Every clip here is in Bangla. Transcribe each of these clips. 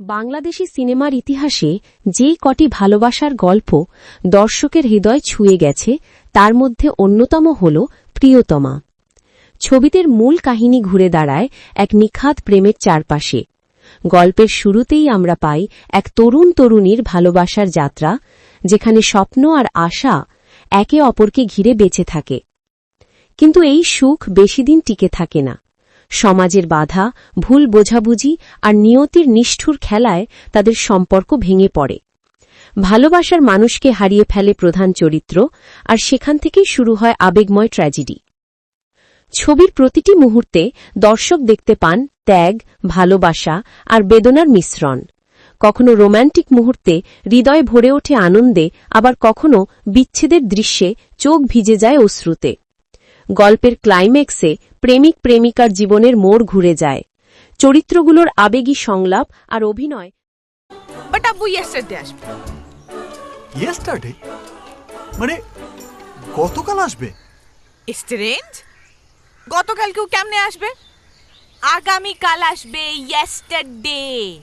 বাংলাদেশি সিনেমার ইতিহাসে যে কটি ভালোবাসার গল্প দর্শকের হৃদয় ছুঁয়ে গেছে, তার মধ্যে অন্যতম হল প্রিয়তমা। ছবিটির মূল কাহিনী ঘুরে দাঁড়ায় এক নিখাত প্রেমের চারপাশে। গল্পের শুরুতেই আমরা পাই এক তরুণ তরুণীর ভালোবাসার যাত্রা, যেখানে স্বপ্ন আর আশা একে অপরকে ঘিরে বেঁচে থাকে। কিন্তু এই সুখ বেশিদিন টিকে থাকে না। সমাজের বাধা, ভুল বোঝাবুঝি আর নিয়তির নিষ্ঠুর খেলায় তাদের সম্পর্ক ভেঙে পড়ে। ভালোবাসার মানুষকে হারিয়ে ফেলে প্রধান চরিত্র, আর সেখান থেকেই শুরু হয় আবেগময় ট্র্যাজেডি। ছবির প্রতিটি মুহূর্তে দর্শক দেখতে পান ত্যাগ, ভালোবাসা আর বেদনার মিশ্রণ। কখনো রোম্যান্টিক মুহূর্তে হৃদয় ভরে ওঠে আনন্দে, আবার কখনো বিচ্ছেদের দৃশ্যে চোখ ভিজে যায় অশ্রুতে। গল্পের ক্লাইম্যাক্সে প্রেমিক প্রেমিকার জীবনের মোড় ঘুরে যায়। চরিত্রগুলোর আবেগী সংলাপ আর অভিনয়। বাট আব্বু ইয়েস্টারডে আসবে। ইয়েস্টারডে মানে গতকাল আসবে? স্ট্রেঞ্জ গতকালকেও কেমনে আসবে? আগামী কাল আসবে ইয়েস্টারডে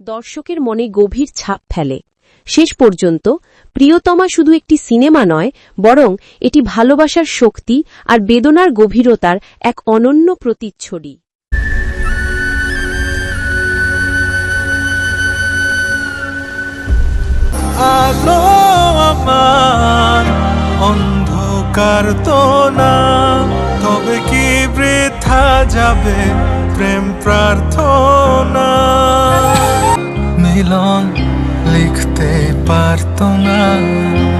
দর্শকের মনে গভীর ছাপ ফেলে। শেষ পর্যন্ত প্রিয়তমা শুধু একটি সিনেমা নয়, বরং এটি ভালোবাসার শক্তি আর বেদনার গভীরতার এক অনন্য প্রতিচ্ছবি। অন্ধকার তো না, তবে কি বৃথা যাবে প্রেম প্রার্থনা? Δεν παρ' τον άλλο.